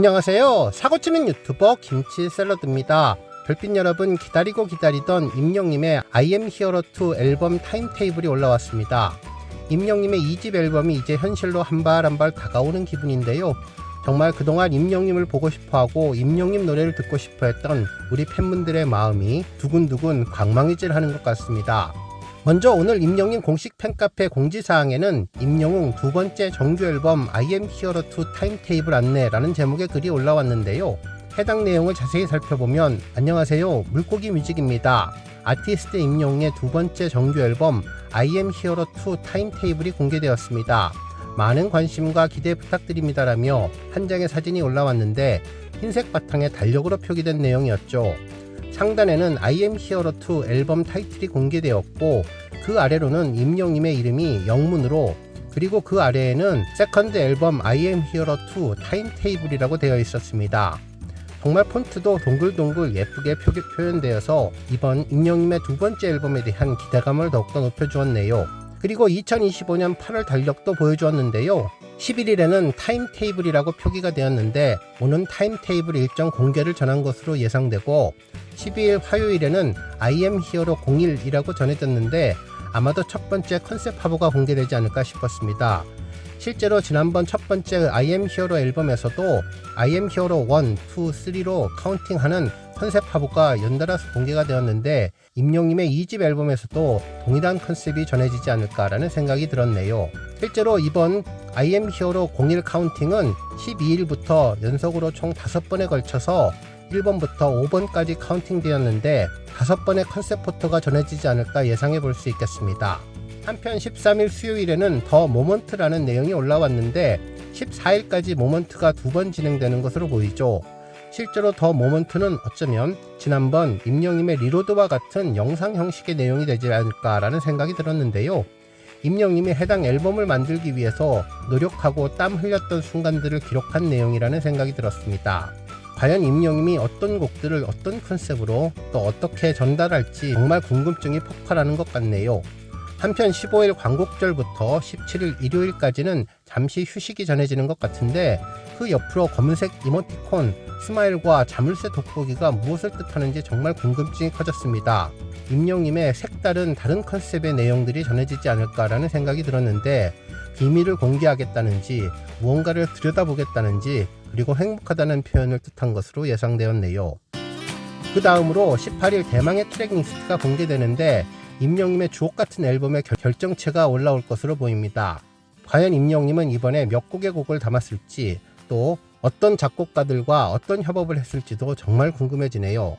안녕하세요. 사고치는 유튜버 김치 샐러드입니다. 별빛 여러분 기다리고 기다리던 임영님의 I am hero 2 앨범 타임테이블이 올라왔습니다. 임영님의 2집 앨범이 이제 현실로 한 발 한 발 다가오는 기분인데요. 정말 그동안 임영님을 보고 싶어하고 임영님 노래를 듣고 싶어 했던 우리 팬분들의 마음이 두근두근 광망이질 하는 것 같습니다. 먼저 오늘 임영님 공식 팬카페 공지사항에는 임영웅 두 번째 정규 앨범 I am 2 타임테이블 안내라는 제목의 글이 올라왔는데요. 해당 내용을 자세히 살펴보면 안녕하세요 물고기 뮤직입니다. 아티스트 임영웅의 두 번째 정규 앨범 I am 2 타임테이블이 공개되었습니다. 많은 관심과 기대 부탁드립니다라며 한 장의 사진이 올라왔는데 흰색 바탕에 달력으로 표기된 내용이었죠. 상단에는 I am hero 2 앨범 타이틀이 공개되었고 그 아래로는 임영님의 이름이 영문으로 그리고 그 아래에는 세컨드 앨범 I am hero 2 타임테이블이라고 되어 있었습니다. 정말 폰트도 동글동글 예쁘게 표기, 표현되어서 이번 임영님의 두 번째 앨범에 대한 기대감을 더욱더 높여주었네요. 그리고 2025년 8월 달력도 보여주었는데요. 11일에는 타임테이블이라고 표기가 되었는데 오는 타임테이블 일정 공개를 전한 것으로 예상되고 12일 화요일에는 I am hero 01이라고 전해졌는데 아마도 첫 번째 컨셉 화보가 공개되지 않을까 싶었습니다. 실제로 지난번 첫 번째 I am hero 앨범에서도 I am hero 1, 2, 3로 카운팅하는 컨셉 화보가 연달아서 공개가 되었는데 임영님의 2집 앨범에서도 동일한 컨셉이 전해지지 않을까라는 생각이 들었네요. 실제로 이번 I am hero 01 카운팅은 12일부터 연속으로 총 5번에 걸쳐서 1번부터 5번까지 카운팅 되었는데 5번의 컨셉 포토가 전해지지 않을까 예상해 볼 수 있겠습니다. 한편 13일 수요일에는 더 모먼트라는 내용이 올라왔는데 14일까지 모먼트가 두 번 진행되는 것으로 보이죠. 실제로 더 모먼트는 어쩌면 지난번 임영님의 리로드와 같은 영상 형식의 내용이 되지 않을까라는 생각이 들었는데요. 임영님이 해당 앨범을 만들기 위해서 노력하고 땀 흘렸던 순간들을 기록한 내용이라는 생각이 들었습니다. 과연 임영님이 어떤 곡들을 어떤 컨셉으로 또 어떻게 전달할지 정말 궁금증이 폭발하는 것 같네요. 한편 15일 광곡절부터 17일 일요일까지는 잠시 휴식이 전해지는 것 같은데 그 옆으로 검은색 이모티콘 스마일과 자물쇠 돋보기가 무엇을 뜻하는지 정말 궁금증이 커졌습니다. 임영님의 색다른 다른 컨셉의 내용들이 전해지지 않을까라는 생각이 들었는데 비밀을 공개하겠다는지 무언가를 들여다보겠다는지 그리고 행복하다는 표현을 뜻한 것으로 예상되었네요. 그 다음으로 18일 대망의 트랙 리스트가 공개되는데 임영님의 주옥 같은 앨범의 결정체가 올라올 것으로 보입니다. 과연 임영님은 이번에 몇 곡의 곡을 담았을지 또 어떤 작곡가들과 어떤 협업을 했을지도 정말 궁금해지네요.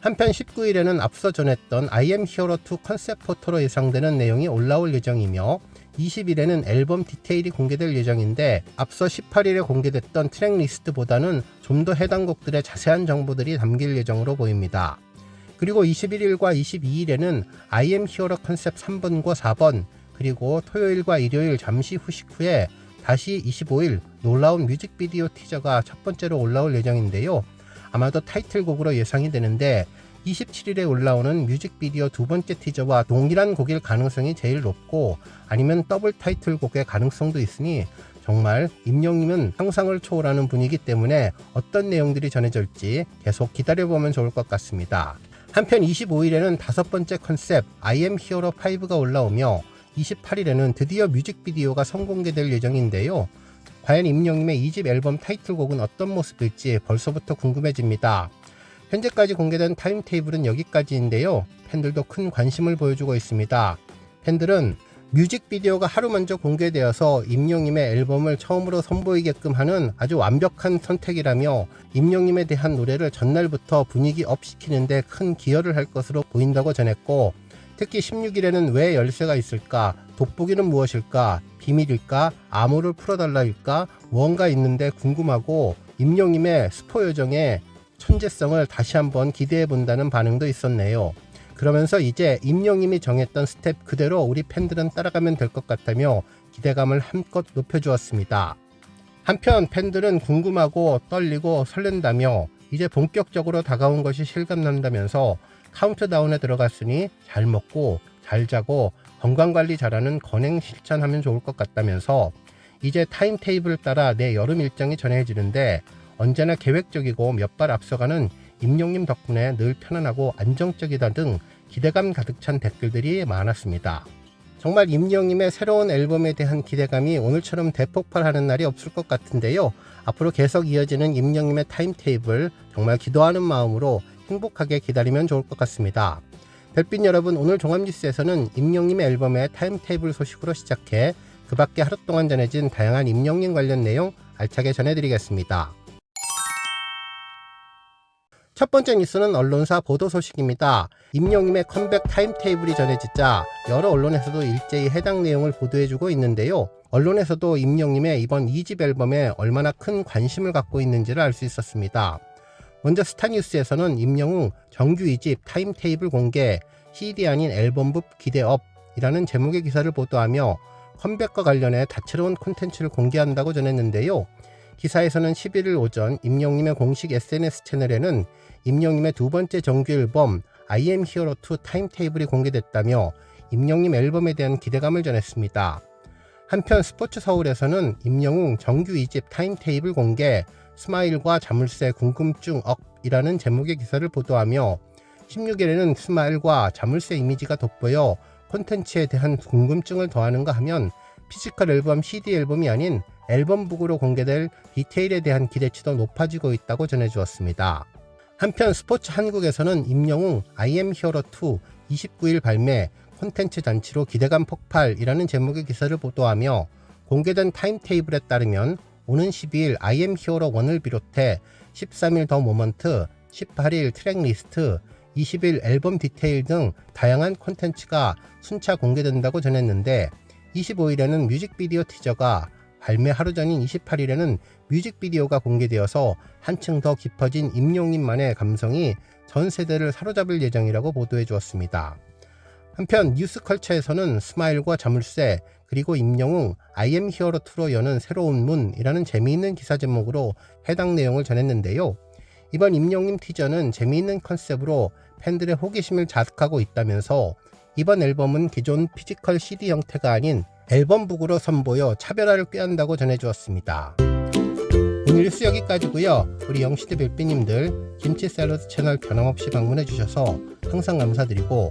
한편 19일에는 앞서 전했던 I am hero 2 컨셉 포토로 예상되는 내용이 올라올 예정이며 20일에는 앨범 디테일이 공개될 예정인데 앞서 18일에 공개됐던 트랙 리스트보다는 좀 더 해당 곡들의 자세한 정보들이 담길 예정으로 보입니다. 그리고 21일과 22일에는 I am hero 컨셉 3번과 4번 그리고 토요일과 일요일 잠시 후식 후에 다시 25일 놀라운 뮤직비디오 티저가 첫 번째로 올라올 예정인데요. 아마도 타이틀곡으로 예상이 되는데 27일에 올라오는 뮤직비디오 두 번째 티저와 동일한 곡일 가능성이 제일 높고 아니면 더블 타이틀곡의 가능성도 있으니 정말 임영님은 상상을 초월하는 분이기 때문에 어떤 내용들이 전해질지 계속 기다려보면 좋을 것 같습니다. 한편 25일에는 다섯 번째 컨셉 I am hero 5가 올라오며 28일에는 드디어 뮤직비디오가 선공개될 예정인데요. 과연 임영님의 2집 앨범 타이틀곡은 어떤 모습일지 벌써부터 궁금해집니다. 현재까지 공개된 타임테이블은 여기까지인데요. 팬들도 큰 관심을 보여주고 있습니다. 팬들은 뮤직비디오가 하루 먼저 공개되어서 임영님의 앨범을 처음으로 선보이게끔 하는 아주 완벽한 선택이라며 임영님에 대한 노래를 전날부터 분위기 업 시키는데 큰 기여를 할 것으로 보인다고 전했고 특히 16일에는 왜 열쇠가 있을까? 돋보기는 무엇일까? 비밀일까? 암호를 풀어달라일까? 무언가 있는데 궁금하고 임영님의 스포 요정의 천재성을 다시 한번 기대해 본다는 반응도 있었네요. 그러면서 이제 임영님이 정했던 스텝 그대로 우리 팬들은 따라가면 될 것 같다며 기대감을 한껏 높여주었습니다. 한편 팬들은 궁금하고 떨리고 설렌다며 이제 본격적으로 다가온 것이 실감난다면서 카운트다운에 들어갔으니 잘 먹고 잘 자고 건강관리 잘하는 건행 실천하면 좋을 것 같다면서 이제 타임테이블 따라 내 여름 일정이 전해지는데 언제나 계획적이고 몇 발 앞서가는 임용님 덕분에 늘 편안하고 안정적이다 등 기대감 가득 찬 댓글들이 많았습니다. 정말 임영님의 새로운 앨범에 대한 기대감이 오늘처럼 대폭발하는 날이 없을 것 같은데요. 앞으로 계속 이어지는 임영님의 타임테이블 정말 기도하는 마음으로 행복하게 기다리면 좋을 것 같습니다. 별빛 여러분 오늘 종합뉴스에서는 임영님의 앨범의 타임테이블 소식으로 시작해 그 밖에 하루 동안 전해진 다양한 임영님 관련 내용 알차게 전해드리겠습니다. 첫 번째 뉴스는 언론사 보도 소식입니다. 임영님의 컴백 타임테이블이 전해지자 여러 언론에서도 일제히 해당 내용을 보도해주고 있는데요. 언론에서도 임영님의 이번 2집 앨범에 얼마나 큰 관심을 갖고 있는지를 알 수 있었습니다. 먼저 스타뉴스에서는 임영웅 정규 2집 타임테이블 공개 CD 아닌 앨범북 기대업이라는 제목의 기사를 보도하며 컴백과 관련해 다채로운 콘텐츠를 공개한다고 전했는데요. 기사에서는 11일 오전 임영님의 공식 SNS 채널에는 임영님의 두 번째 정규 앨범 I am Hero 2 타임테이블이 공개됐다며 임영님 앨범에 대한 기대감을 전했습니다. 한편 스포츠 서울에서는 임영웅 정규 2집 타임테이블 공개 스마일과 자물쇠 궁금증 억이라는 제목의 기사를 보도하며 16일에는 스마일과 자물쇠 이미지가 돋보여 콘텐츠에 대한 궁금증을 더하는가 하면 피지컬 앨범 CD 앨범이 아닌 앨범북으로 공개될 디테일에 대한 기대치도 높아지고 있다고 전해주었습니다. 한편 스포츠 한국에서는 임영웅 I am Hero 2 29일 발매 콘텐츠 잔치로 기대감 폭발이라는 제목의 기사를 보도하며 공개된 타임테이블에 따르면 오는 12일 I am Hero 1을 비롯해 13일 더 모먼트, 18일 트랙 리스트, 20일 앨범 디테일 등 다양한 콘텐츠가 순차 공개된다고 전했는데 25일에는 뮤직비디오 티저가 발매 하루 전인 28일에는 뮤직비디오가 공개되어서 한층 더 깊어진 임용님만의 감성이 전 세대를 사로잡을 예정이라고 보도해 주었습니다. 한편 뉴스컬처에서는 스마일과 자물쇠 그리고 임영웅 I am 히어로 2로 여는 새로운 문이라는 재미있는 기사 제목으로 해당 내용을 전했는데요. 이번 임영님 티저는 재미있는 컨셉으로 팬들의 호기심을 자극하고 있다면서 이번 앨범은 기존 피지컬 CD 형태가 아닌 앨범북으로 선보여 차별화를 꾀한다고 전해주었습니다. 오늘 뉴스 여기까지고요. 우리 영시대 별비님들 김치 샐러드 채널 변함없이 방문해 주셔서 항상 감사드리고